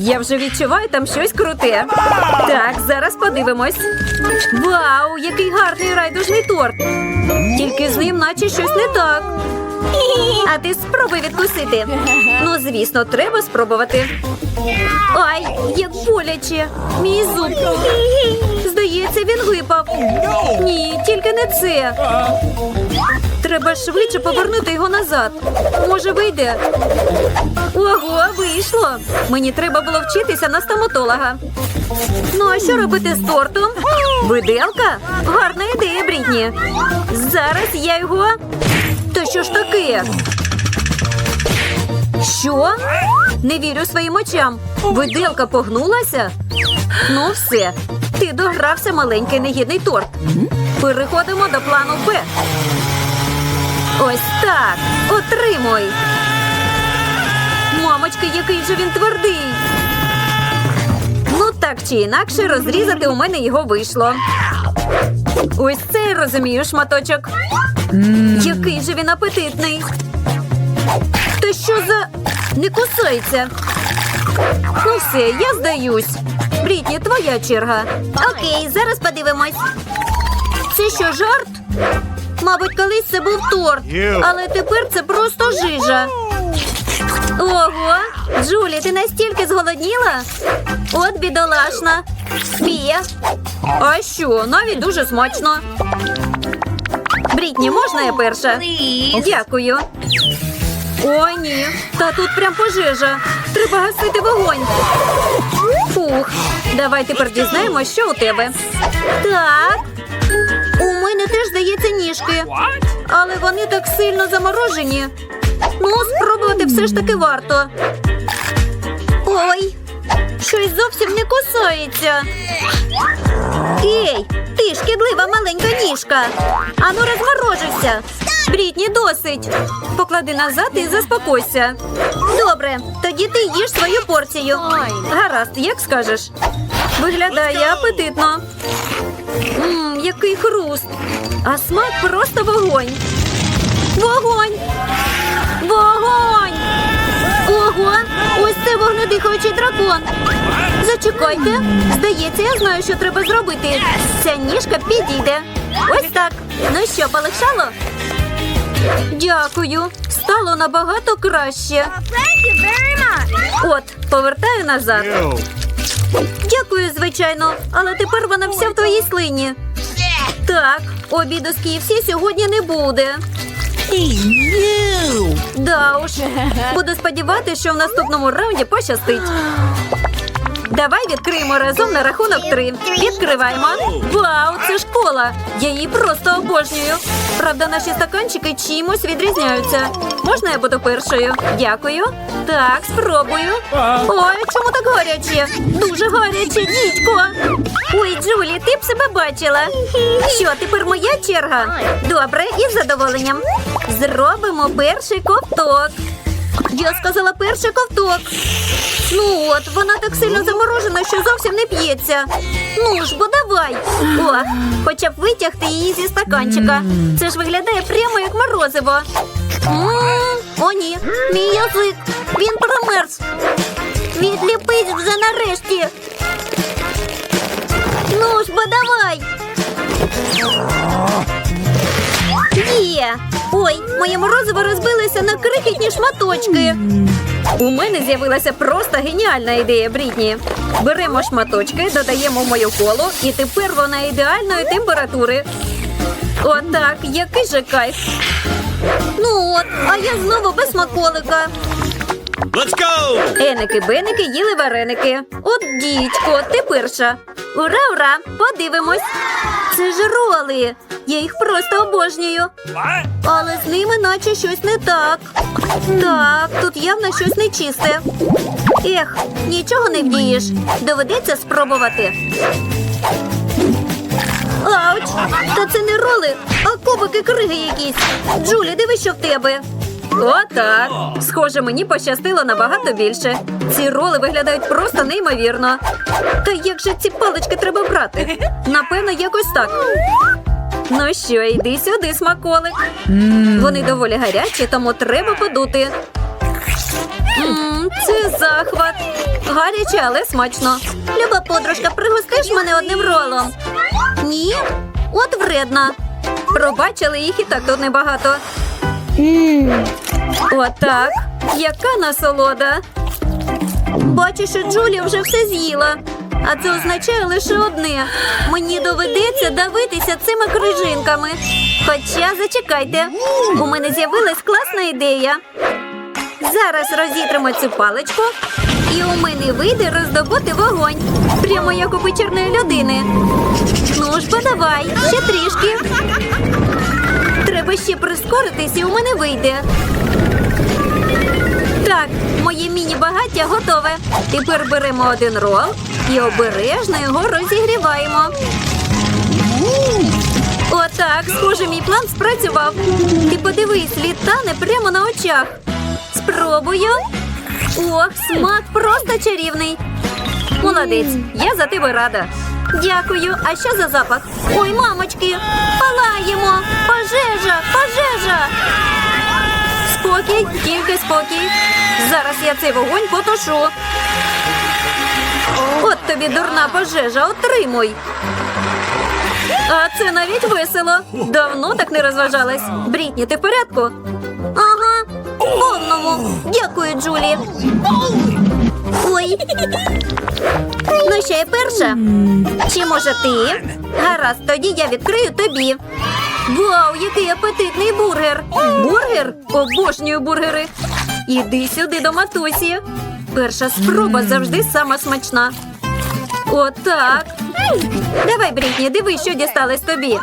Я вже відчуваю там щось круте. Так, зараз подивимось. Вау, який гарний райдужний торт. Тільки з ним наче щось не так. А ти спробуй відкусити. Ну, звісно, треба спробувати. Ай, як боляче. Мій зуб. Здається, він випав. Ні, тільки не це. Треба швидше повернути його назад. Може, вийде. Ого, вийшло. Мені треба було вчитися на стоматолога. Ну, а що робити з тортом? Виделка? Гарна ідея, Брітні. Зараз я його. Що ж таке? Що? Не вірю своїм очам. Виделка погнулася? Ну, все. Ти догрався маленький негідний торт. Переходимо до плану Б. Ось так. Отримуй. Мамочки, який же він твердий. Ну, так чи інакше, розрізати у мене його вийшло. Ось це розумію, шматочок. Який же він апетитний. Та що за. Не кусається. Ну все, я здаюсь. Брітні, твоя черга. Окей, зараз подивимось. Це що, жарт? Мабуть, колись це був торт, але тепер це просто жижа. Ого, Джулі, ти настільки зголодніла? От бідолашна. Піє. А що, навіть дуже смачно. Брітні, можна я перша? Дякую. О, ні. Та тут прям пожежа. Треба гасити вогонь. Фух. Давай тепер дізнаємось, що у тебе. Так. У мене теж здається ніжки. Але вони так сильно заморожені. Ну, спробувати все ж таки варто. Ой, щось зовсім не кусається. Ей, ти шкідлива маленька ніжка. Ану розморожився. Брітні, досить. Поклади назад і заспокойся. Добре, тоді ти їж свою порцію. Гаразд, як скажеш. Виглядає апетитно. Мм, який хруст. А смак просто вогонь. Вогонь! Вогонь! Ого! Ось це вогнедихаючий дракон. Зачекайте. Здається, я знаю, що треба зробити. Ця ніжка підійде. Ось так. Ну що, полегшало? Дякую. Стало набагато краще. От, повертаю назад. Дякую, звичайно, але тепер вона вся в твоїй слині. Так, обіду з KFC сьогодні не буде. Да уж. Буду сподіватися, що в наступному раунді пощастить. Давай відкриємо разом на рахунок три. Відкриваємо. Вау, це школа. Я її просто обожнюю. Правда, наші стаканчики чимось відрізняються. Можна я буду першою? Дякую. Так, спробую. Ой, чому так гаряче? Дуже гаряче, дідько. Ой, Джулі, ти б себе бачила. Що, тепер моя черга? Добре, із задоволенням. Зробимо перший ковток. Я сказала перший ковток. Ну от, вона так сильно заморожена, що зовсім не п'ється. Ну ж, бо давай. О, хоча б витягти її зі стаканчика. Це ж виглядає прямо як морозиво. О, ні, мій язик. Він промерз. Відліпись вже нарешті. Ну ж, бо давай. Є. Ой, моє морозиво розбилося на крихітні шматочки. У мене з'явилася просто геніальна ідея, Брітні. Беремо шматочки, додаємо в мою колу, і тепер вона ідеальної температури. Отак, який же кайф. Ну от, а я знову без смаколика. Let's go! Еники-беники їли вареники. От дідько, ти перша. Ура, ура! Подивимось. Це ж роли. Я їх просто обожнюю. Але з ними наче щось не так. Так, тут явно щось нечисте. Ех, нічого не вдієш. Доведеться спробувати. Ауч! Та це не роли, а кубики криги якісь. Джулі, диви, що в тебе. Отак. Схоже, мені пощастило набагато більше. Ці роли виглядають просто неймовірно. Та як же ці палички треба брати? Напевно, якось так. Ну що, йди сюди, смаколик. Вони доволі гарячі, тому треба подути. Це захват. Гаряче, але смачно. Люба подружка, пригостиш мене одним ролом. Ні? От вредна. Пробачили їх і так тут небагато. Отак. Яка насолода. Бачу, що Джулія вже все з'їла. А це означає лише одне. Мені доведеться давитися цими крижинками. Хоча зачекайте, у мене з'явилась класна ідея. Зараз розітримо цю паличку, і у мене вийде роздобути вогонь. Прямо як у печерної людини. Ну ж, подавай, ще трішки. Треба ще прискоритись, і у мене вийде. Так, моє міні-багаття готове. Тепер беремо один рол і обережно його розігріваємо. Отак, схоже, мій план спрацював. Ти подивись, літане прямо на очах. Спробую. Ох, смак просто чарівний. Молодець, я за тебе рада. Дякую. А що за запах? Ой, мамочки, палаємо! Пожежа! Пожежа! Спокій, тільки спокій. Зараз я цей вогонь потушу. От тобі дурна пожежа, отримуй. А це навіть весело. Давно так не розважалась. Брітні, ти в порядку? Ага, повному. Дякую, Джулі. Ой. Ну, що я перша? Чи може ти? Гаразд, тоді я відкрию тобі. Вау, який апетитний бургер! Бургер? Обожнюю бургери. Іди сюди до матусі. Перша спроба завжди сама смачна. Отак. Давай, Брітні, дивись, що дісталось тобі.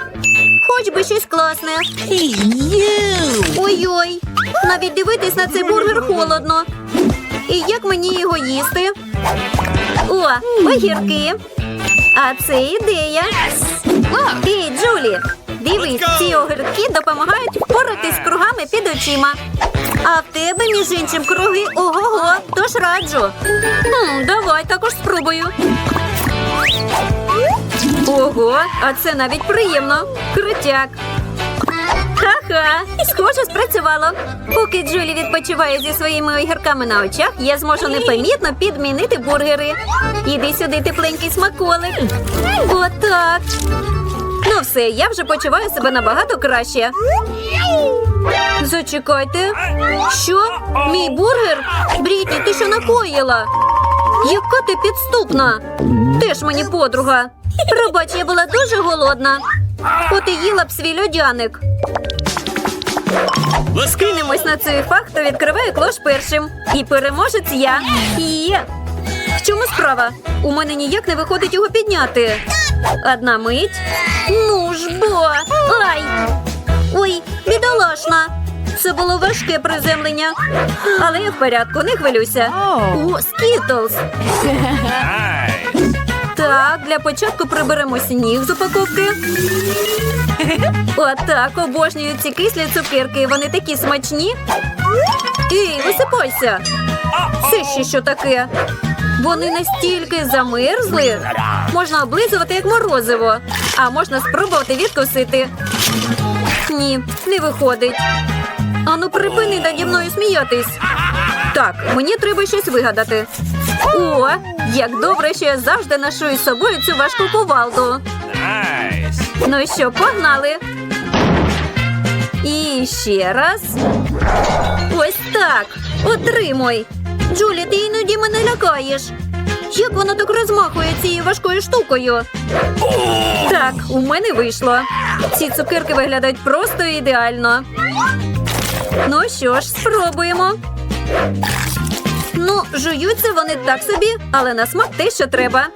Хоч би щось класне. Ой-ой. Навіть дивитись на цей бургер холодно. І як мені його їсти? О, огірки. А це ідея. Ей, Джулі, ці огірки допомагають впоратись з кругами під очима. А в тебе, між іншим, круги ого-го, тож раджу. Хм, давай також спробую. Ого, а це навіть приємно. Крутяк. Ха-ха, схоже, спрацювало. Поки Джулі відпочиває зі своїми огірками на очах, я зможу непомітно підмінити бургери. Іди сюди, тепленький смаколик. Отак. Ну все, я вже почуваю себе набагато краще. Зачекайте. Що? Мій бургер? Брітні, ти що накоїла? Яка ти підступна? Теж мені подруга. Пробач, я була дуже голодна. От і їла б свій льодяник. Let's go! Кинемось на цей факт, хто відкриває клош першим. І переможець я. Є. В чому справа? У мене ніяк не виходить його підняти. Одна мить. Ну ж бо. Ай! Ой, бідолашна. Це було важке приземлення. Але я в порядку, не хвилюйся. О, скітлз. Так, для початку приберемо сніг з упаковки. Отак, обожнюю ці кислі цукерки. Вони такі смачні. Ей, висипайся. Це ще що таке? Вони настільки замерзли. Можна облизувати як морозиво, а можна спробувати відкусити. Ні, не виходить. Ану, припини наді мною сміятись. Так, мені треба щось вигадати. О, як добре, що я завжди ношу із собою цю важку кувалду. Ну що, погнали. І ще раз. Ось так. Отримуй. Джулі, ти іноді мене лякаєш. Як вона так розмахує цією важкою штукою? Так, у мене вийшло. Ці цукерки виглядають просто ідеально. Ну що ж, спробуємо. Ну, жуються вони так собі, але на смак те, що треба.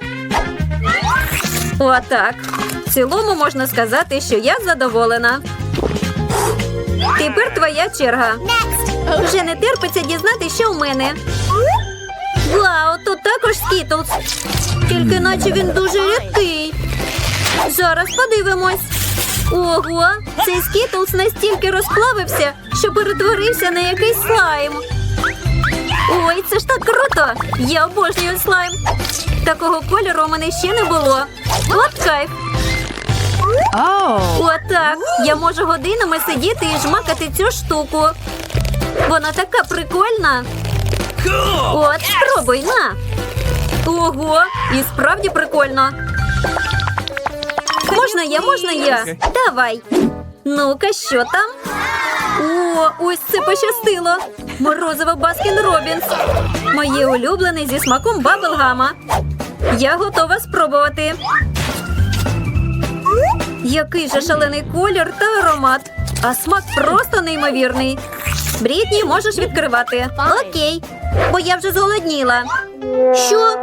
Отак. В цілому можна сказати, що я задоволена. Тепер твоя черга. Вже не терпиться дізнати, що в мене. Вау, тут також скітлз. Тільки наче він дуже рідкий. Зараз подивимось. Ого, цей скітлз настільки розплавився, що перетворився на якийсь слайм. Ой, це ж так круто! Я обожнюю слайм. Такого кольору у мене ще не було. От кайф. Отак. Я можу годинами сидіти і жмакати цю штуку. Вона така прикольна. От, спробуй, на. Ого, і справді прикольно. Можна я, можна я? Давай. Ну-ка, що там? О, ось це пощастило. Морозиво Баскін Робінс. Моє улюблене зі смаком баблгама. Я готова спробувати. Який же шалений колір та аромат. А смак просто неймовірний. Брітні, можеш відкривати. Окей, бо я вже зголодніла. Що?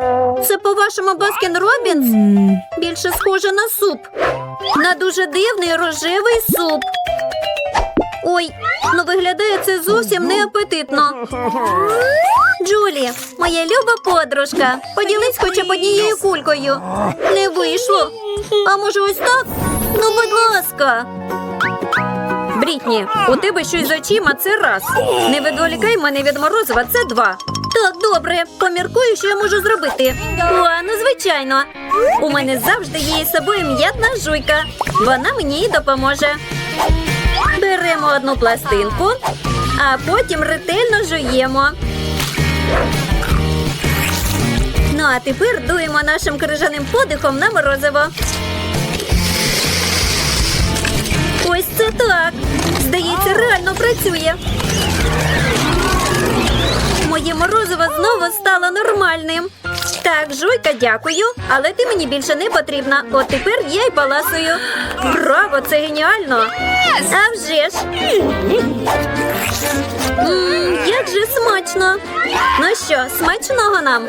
Це по-вашому Баскін Робінс? Більше схоже на суп. На дуже дивний рожевий суп. Ой, ну виглядає це зовсім неапетитно. Джулі, моя люба подружка, поділись хоча б однією кулькою. Не вийшло. А може ось так? Ну, будь ласка. Брітні, у тебе щось з очима це раз. Не відволікай мене від морозива, це два. Так, добре, поміркую, що я можу зробити. О, ну звичайно. У мене завжди є із собою м'ятна жуйка. Вона мені й допоможе. Беремо одну пластинку, а потім ретельно жуємо. Ну а тепер дуємо нашим крижаним подихом на морозиво. Ось це так. Здається, реально працює. Моє морозиво знову стало нормальним. Так, жуйка, дякую, але ти мені більше не потрібна. От тепер я й паласую. Браво, це геніально! А вже ж! Мм, як же смачно! Ну що, смачного нам?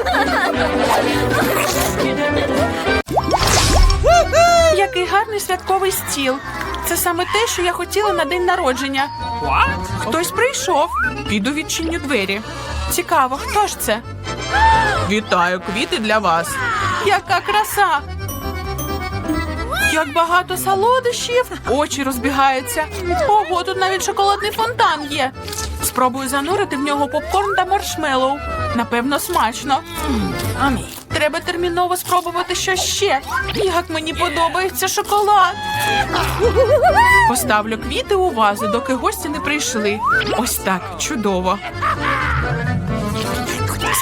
Гарний святковий стіл. Це саме те, що я хотіла на день народження. Хтось прийшов. Піду відчиню двері. Цікаво, хто ж це? Вітаю, квіти для вас. Яка краса! Як багато солодощів, очі розбігаються. Ого, тут навіть шоколадний фонтан є. Спробую занурити в нього попкорн та маршмеллоу. Напевно, смачно. Треба терміново спробувати щось ще. Як мені подобається шоколад. Поставлю квіти у вазу, доки гості не прийшли. Ось так, чудово.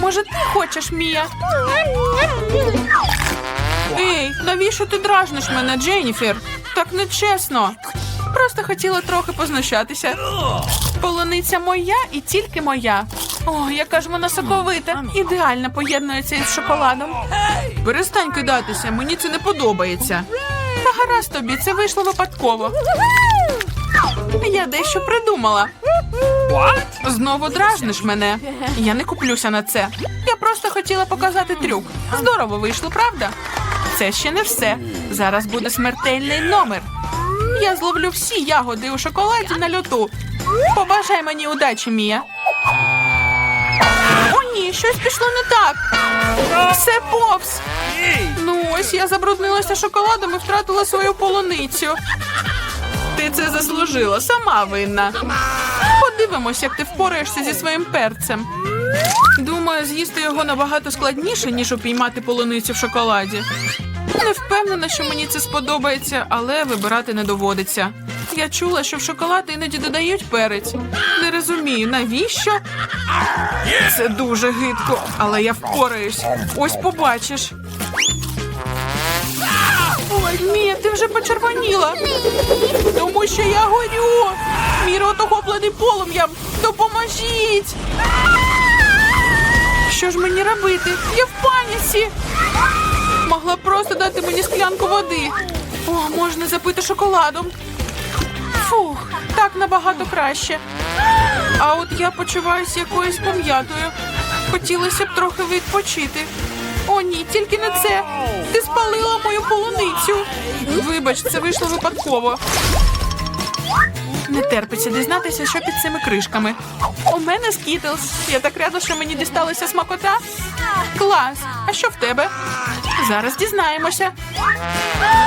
Може, ти хочеш, Мія? Ей, навіщо ти дражниш мене, Дженніфер? Так нечесно. Просто хотіла трохи познущатися. Полуниця моя і тільки моя. О, яка ж вона соковита. Ідеально поєднується із шоколадом. Перестань кидатися, мені це не подобається. Та гаразд тобі, це вийшло випадково. Я дещо придумала. Знову дражниш мене. Я не куплюся на це. Я просто хотіла показати трюк. Здорово вийшло, правда? Це ще не все. Зараз буде смертельний номер. Я зловлю всі ягоди у шоколаді на льоту. Побажай мені удачі, Мія. О, ні, щось пішло не так. Все повз. Ну ось я забруднилася шоколадом і втратила свою полуницю. Ти це заслужила, сама винна. Подивимось, як ти впораєшся зі своїм перцем. Думаю, з'їсти його набагато складніше, ніж упіймати полуницю в шоколаді. Не впевнена, що мені це сподобається, але вибирати не доводиться. Я чула, що в шоколад іноді додають перець. Не розумію, навіщо? Це дуже гидко, але я впораюсь. Ось побачиш. Мія, ти вже почервоніла. Тому що я горю. Мій рот охоплений полум'ям. Допоможіть. Що ж мені робити? Я в паніці. Могла просто дати мені склянку води. О, можна запити шоколадом. Фух, так набагато краще. А от я почуваюся якоюсь пом'ятою. Хотілося б трохи відпочити. О, ні, тільки не це. Ти спалила мою полуницю. Вибач, це вийшло випадково. Не терпиться дізнатися, що під цими кришками. У мене скітлс. Я так рада, що мені дісталася смакота. Клас. А що в тебе? Зараз дізнаємося.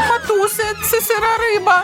Матусе, це сира риба.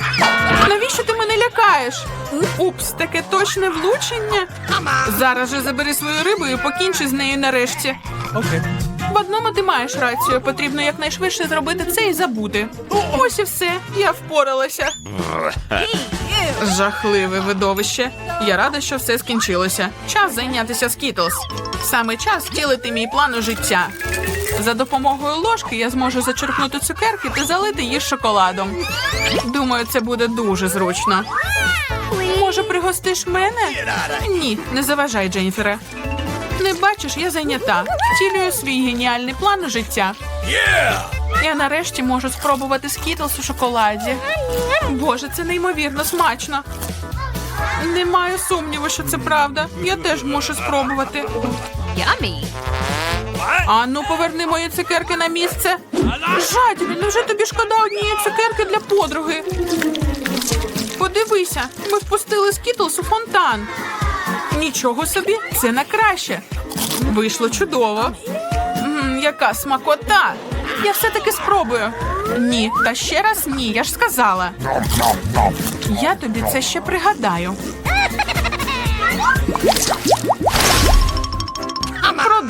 Лякаєш? Упс, таке точне влучення. Зараз же забери свою рибу і покінчи з нею нарешті. Окей, В одному ти маєш рацію. Потрібно якнайшвидше зробити це і забути. Ось і все. Я впоралася. Жахливе видовище. Я рада, що все скінчилося. Час зайнятися Скітлз. Саме час втілити мій план у життя. За допомогою ложки я зможу зачерпнути цукерки та залити їх шоколадом. Думаю, це буде дуже зручно. Може, пригостиш мене? Ні, не заважай, Дженніфере. Не бачиш, я зайнята. Втілюю свій геніальний план життя. Я нарешті можу спробувати скітлс у шоколаді. Боже, це неймовірно смачно. Не маю сумніву, що це правда. Я теж мушу спробувати. Yummy. Ану, поверни мої цукерки на місце. Жадібі, невже тобі шкода однієї цукерки для подруги? Подивися, ми впустили скітлс у фонтан. Нічого собі, це на краще. Вийшло чудово. М, яка смакота! Я все-таки спробую. Ні, та ще раз ні, я ж сказала. Я тобі це ще пригадаю.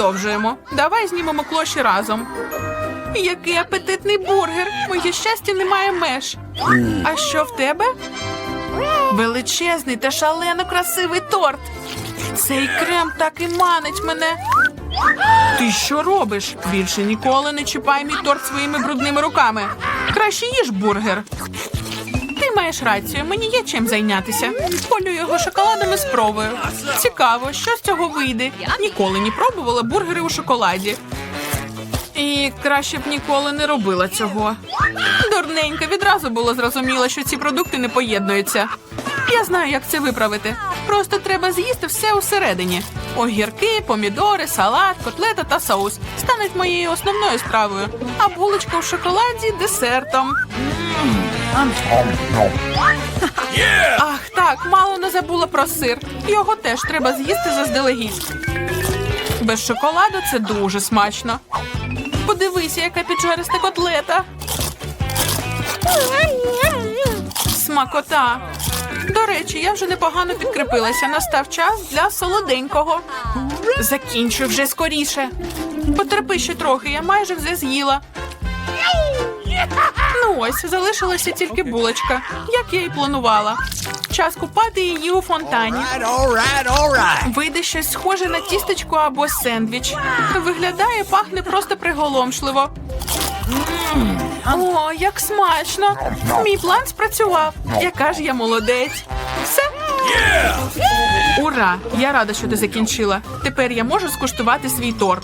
Продовжуємо. Давай знімемо клоші разом. Який апетитний бургер! Моє щастя немає меж. А що в тебе? Величезний та шалено красивий торт. Цей крем так і манить мене. Ти що робиш? Більше ніколи не чіпай мій торт своїми брудними руками. Краще їж бургер. Маєш рацію, мені є чим зайнятися. Полю його шоколадом і спробую. Цікаво, що з цього вийде. Ніколи не пробувала бургери у шоколаді. І краще б ніколи не робила цього. Дурненька, відразу було зрозуміло, що ці продукти не поєднуються. Я знаю, як це виправити. Просто треба з'їсти все усередині. Огірки, помідори, салат, котлета та соус стануть моєю основною стравою, а булочка в шоколаді десертом. Ах, так, мало не забула про сир. Його теж треба з'їсти заздалегідь. Без шоколаду це дуже смачно. Подивися, яка піджариста котлета. Смакота. До речі, я вже непогано підкріпилася. Настав час для солоденького. Закінчуй вже скоріше. Потерпи ще трохи, я майже все з'їла. Ну ось, залишилася тільки булочка, як я і планувала. Час купати її у фонтані. All right, all right. Вийде щось схоже на тістечко або сендвіч. Виглядає, пахне просто приголомшливо. О, як смачно! Мій план спрацював. Яка ж я молодець. Все. Ура! Я рада, що ти закінчила. Тепер я можу скуштувати свій торт.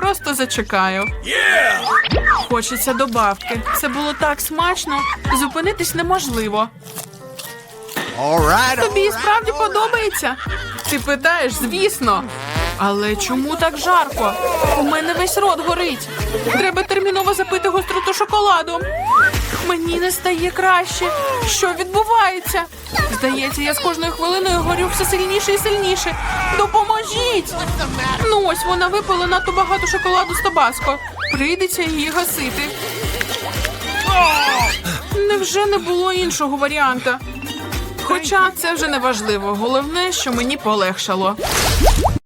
Просто зачекаю. Хочеться добавки. Це було так смачно. Зупинитись неможливо. Тобі справді подобається? Ти питаєш, звісно. Але чому так жарко? У мене весь рот горить. Треба терміново запити гостроту шоколадом. Мені не стає краще. Що відбувається? Здається, я з кожною хвилиною горю все сильніше і сильніше. Допоможіть! Ну ось вона випила надто багато шоколаду з табаско. Прийдеться її гасити. Невже не було іншого варіанта? Хоча це вже не важливо. Головне, що мені полегшало.